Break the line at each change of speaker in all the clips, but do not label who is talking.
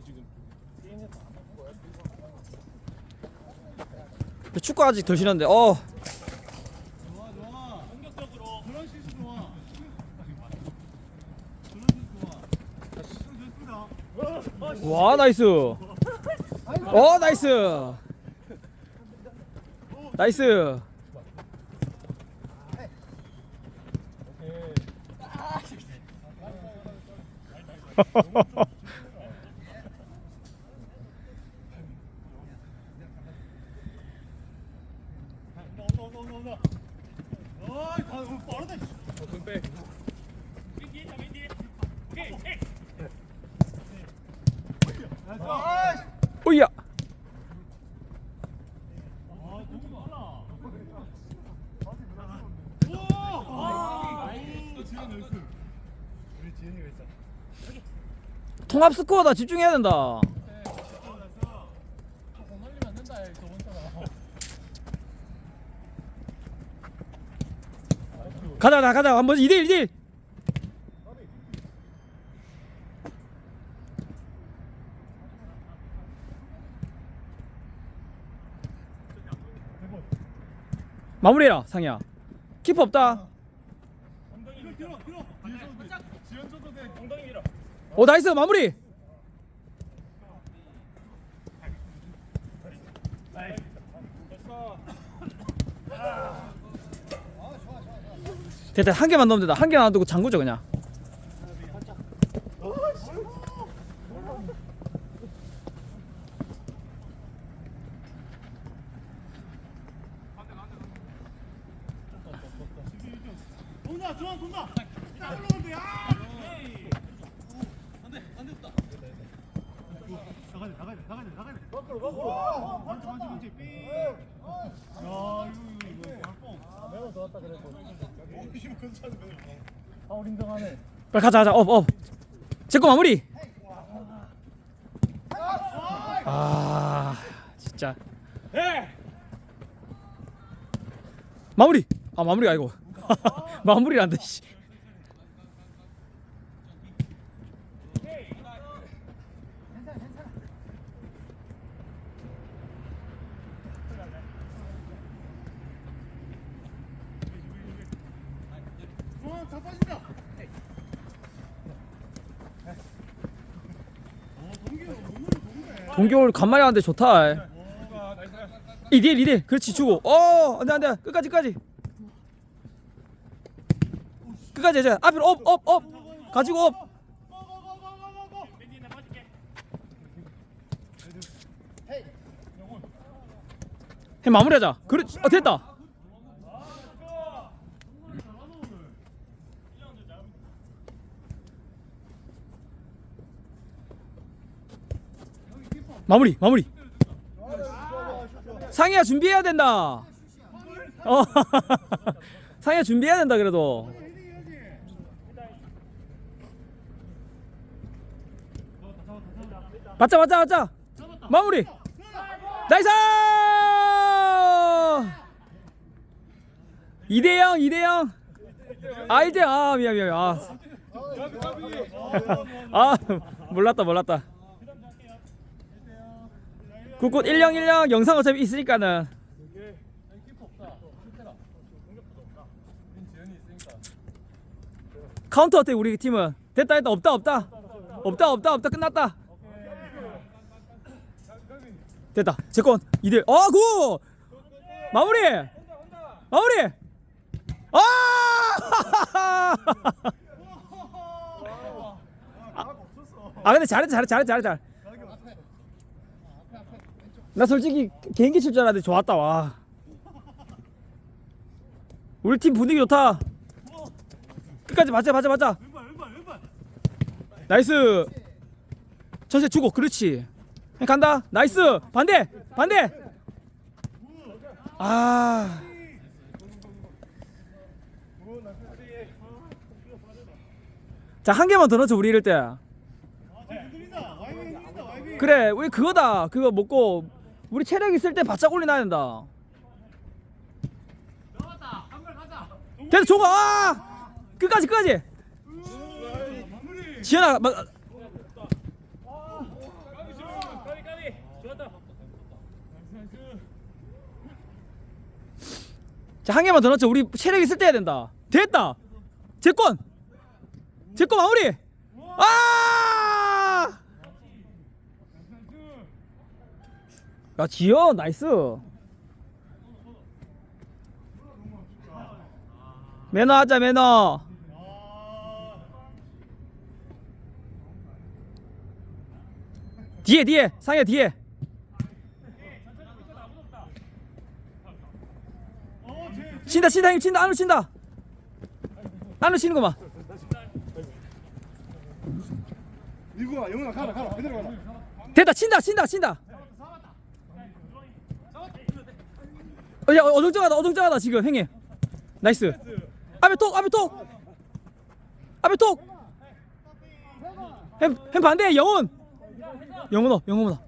지현이가 지금?
축구 아직 덜 신었는데 어.
좋아 좋아. 공격적으로 그런 실수 좋아 그런 실수 좋아 됐습니다
와 나이스. 어 나이스. 나이스.
온 다
오야. 통합 스코어다. 집중해야 된다
공 날리면 안 된다 저번처럼
가자 가자 가자 한번 2대1 2대1 마무리해라 상이야. 키퍼 없다. 오 나이스. 마무리 됐다 한 개만 넣으면 된다. 한 개만 놔두고 잠그죠 그냥.
돈다 중앙 돈다 딱 올라오는데 아 안돼 안돼 없다 나가야 돼 나가야 돼. 나가야 돼 밖으로 밖으로 반지 반지 반지 삐야 더 왔다 근사한 거 파울 인정하네.
빨리 가자 가자. 업업. 제거 마무리. 아 진짜. 마무리. 아 마무리가 아니고. 마무리란다 씨
중앙 다 빠진다 어
동겨울 간만에 하는데 좋다. 2대1 2대1 그렇지 주고. 어 안돼 안돼. 끝까지 끝까지. 끝까지 이제 앞으로 업업업. 가지고 업.
나 빠질게
해 마무리하자. 그렇지. 어 됐다 마무리 마무리. 상이야 준비해야 된다. 어. 상이야 준비해야 된다 그래도. 맞자 맞자 맞자. 마무리. 나이스! 2대0 2대0 아 1대 아 미안 미안. 아, 아 몰랐다 몰랐다 굿굿 1령 1령 영상 어차피 있으니까는. 카운터 어때 우리 팀은? 됐다 됐다. 없다 없다. 없다 없다 없다. 끝났다. 됐다. 제건 2대 어굿 마무리! 마무리! 아! 아 근데 잘했다 잘했다 잘했다 잘했다 나 솔직히 개인기 칠 줄 알았는데 좋았다 와. 우리 팀 분위기 좋다. 끝까지 맞자 맞자 맞자.
왼발 왼발 왼발
나이스. 전세 주고 그렇지. 간다. 나이스. 반대 반대. 아. 자, 한 개만 더 넣자, 우리 이럴 때.
와이비.
그래, 우리 그거다. 그거 먹고, 우리 체력 있을 때 바짝 올리놔야 된다. 됐어, 종아! 아! 끝까지, 끝까지! 지현아, 막. 자, 한 개만 더 넣자. 우리 체력 있을 때 해야 된다. 됐다! 제권! 제권 마무리! 아! 야, 지연 나이스. 매너 하자, 매너. 뒤에, 뒤에. 상해 뒤에. 친다, 친다, 형님 친다. 안으로 친다. 안으로 치는 거만.
미국아 영훈아 가라 가라 그대로 가라
됐다 친다 친다 친다 야 어정쩡하다 어정쩡하다 지금 형님 나이스. 앞에 톡 앞에 톡. 앞에 톡. 햄, 햄 반대 영훈. 영훈아 영훈아.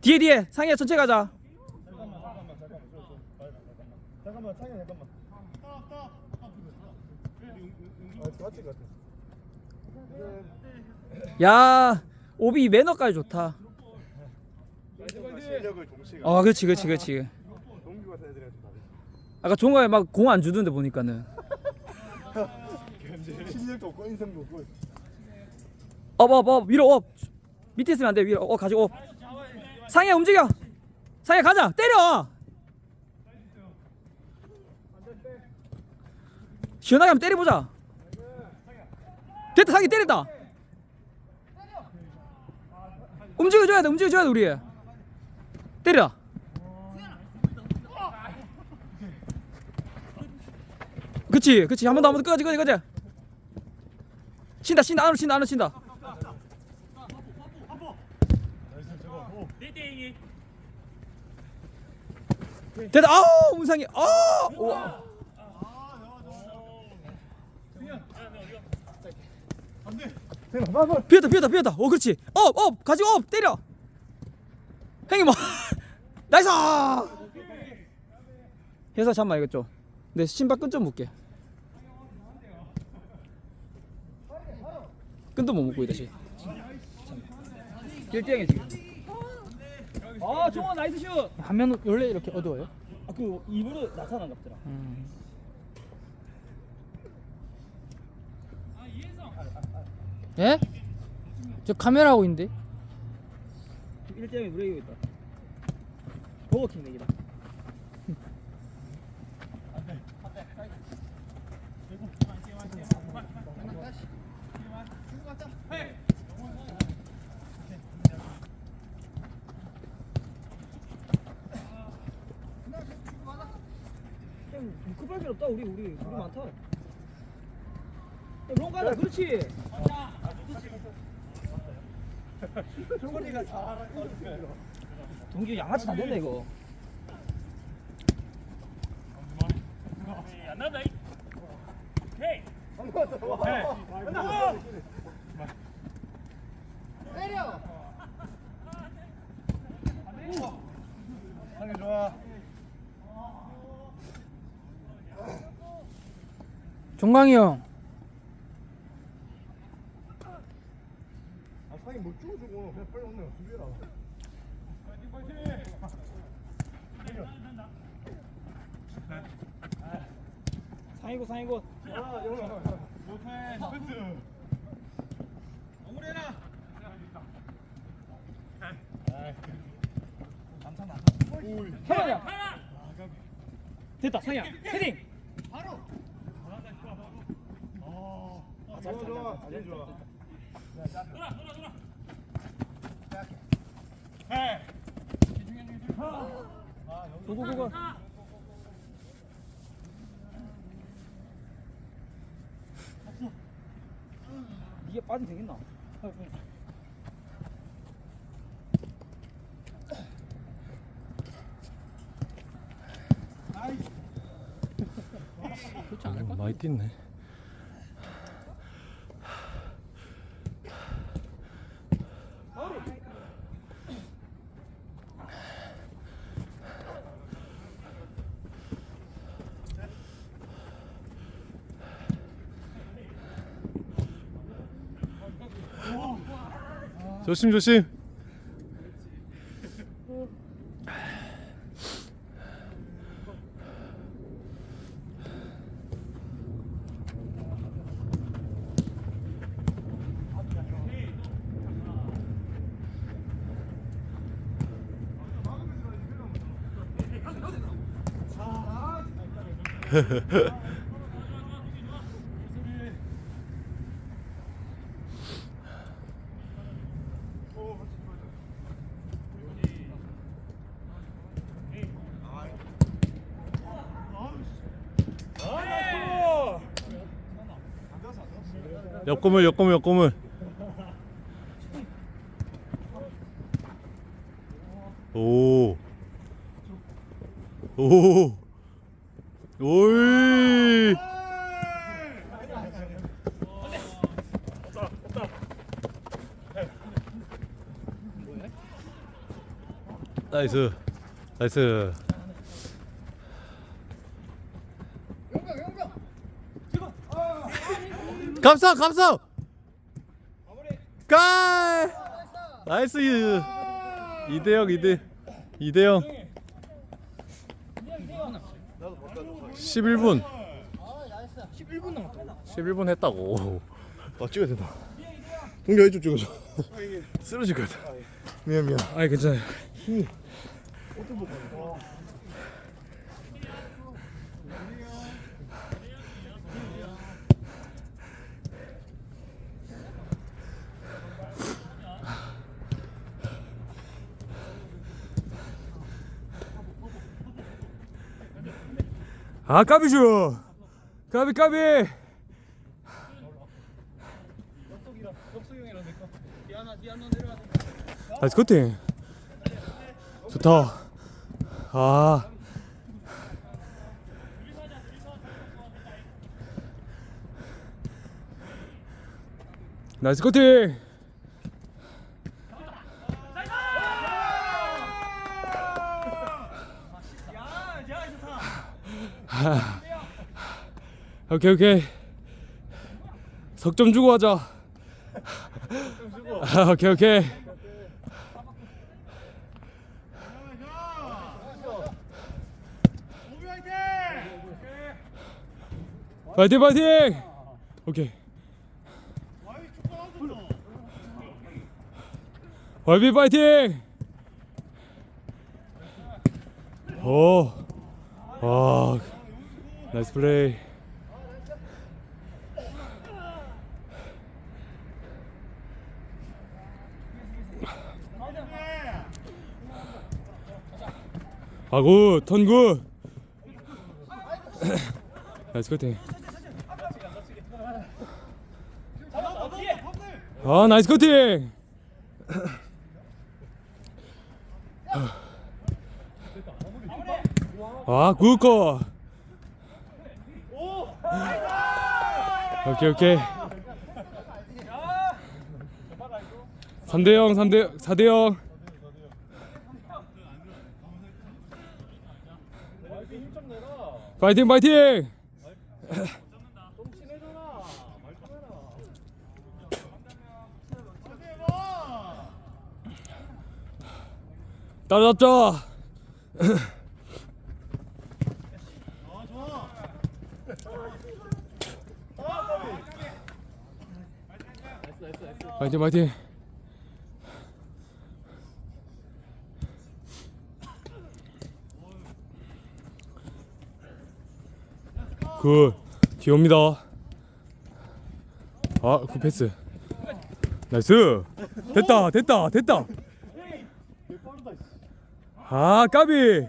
뒤에 뒤에. 상희야 천천히 가자. 야 오비 매너까지 좋다
실력을 동시에
아 그렇지 그렇지 그렇지.
동규 같은 애들이랑 좀 다르지
아까 종가에 막 공 안 주던데 보니까는.
실력도 없고 인성도 없고.
업 업 업 위로 업. 밑에 있으면 안 돼 위로. 어 가지고 업. 상해 움직여. 상해 가자. 때려. 시원하게 한번 때려보자. 됐다 상해 때렸다. 움직여줘야 돼 움직여줘야 돼 우리 때려. 그치 그치. 한 번 더 한 번 더. 끄지 끄지 끄지. 친다 친다. 안으로 친다 안으로 친다. 됐다. 아우 문상이. 아 우와. 비었다 비었다 비었다. 오 그렇지. 업 업. 가지고 업. 때려. 형님 뭐 나이스 해서 잠만 이거 좀 내 신발 끈 좀 묶게 끈도 못 묶고 씨 1대0이 지금 아 종원 나이스 슛
화면 원래 이렇게 어두워요?
아, 그 입으로 나타난 것 같더라.
예? 저 카메라 하고 있는데
1대0이 브레이크 있다. 버거킹 내기다. 급할 필요 없다 우리 우리 우리 많다. 롱 가자 그렇지.
종훈이가 잘하는
동기 양아치 다 된다 이거.
상현 좋아
종광이 형
아 상현 못 죽어주고 그냥 빨리 오늘 준비해라
상이고 상이고.
아 못해 스페스 영훈이나
해봐야. 됐다 상이야. 헤딩.
좋아 좋아 아주 좋아
고고 고고. 이게 빠지면 되겠나?
많이 뛰네. 조심 조심. 옆구물 옆구물 옆구물 오. 오. 오이. 나이스. 나이스. 감사 감사. 깔. 나이스. 2대0 2대 2대0 11분
11분. 남았다
11분 했다고.
아 찍어야 된다. 동규 이쪽 찍어줘.
쓰러질 것 같아
미안 미안.
아이 괜찮아요 아 까비슈 까비 까비. 나이스 커팅. 좋다. 아. 나이스 커팅 아. 오케이 오케이. 석 점 주고 하자. 아, 오케이 오케이. 파이팅 파이팅! 오케이. 월비 파이팅! 오, 와, 나이스 플레이. 아, 굿, 턴 굿. 나이스 커팅. 아, 나이스 커팅. 아, 굿거. 오케이, 오케이. 3대 0, 3대 4대 0. 파이팅, 파이팅. 따라잡자. 파이팅 파이팅. 굿. 귀여웁니다. 아굿 패스. 나이스. 됐다 됐다 됐다. 아 까비.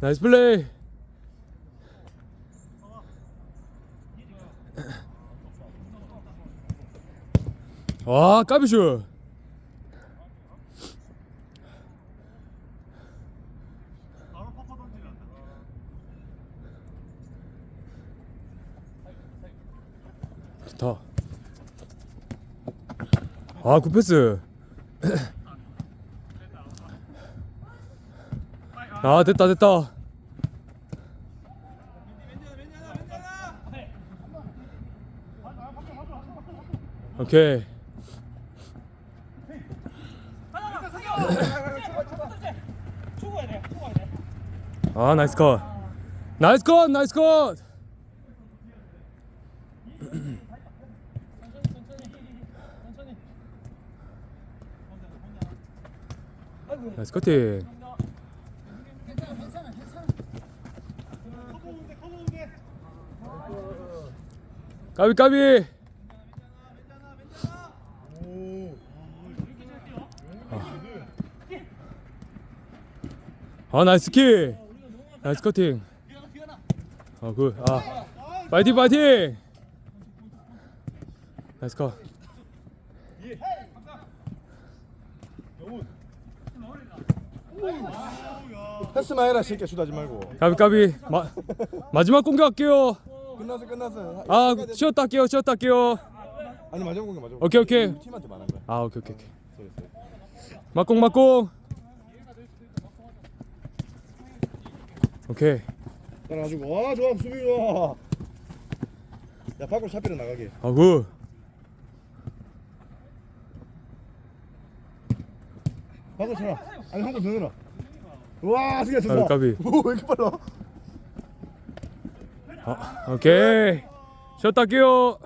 나이스 플레이 와 까비슈.
퍼퍼 던지란다
좋다. 아 굿패스. 아 됐다 됐다. 오케이 아 나이스 컷. 나이스 컷 나이스 컷. 나이스 커팅. 까비 까비. 아. 아 나이스 키 나이스 커팅. 아굿아 파이팅 파이팅! 나이스 컷.
패스만 해라 새끼야 슛하지 말고.
까비 까비. 마, 마지막 공격할게요.
끝났어 끝났어.
아 쉬었다 할게요 쉬었다 할게요.
아니 마지막 공격 마지막
오케이 오케이.
팀한테 말한 거야.
아 오케이 오케이 오케이. 막공 막공 오케이.
따라가지고. 와 좋아. 수비 좋아. 야 밖으로 샤피로 나가게.
아굿.
밖으로 쳐라. 아니 한번더 넣어라 와 승희야 좋다.
까비.
오왜 이렇게 빨라?
아, 오케이. 쉬었다 할게요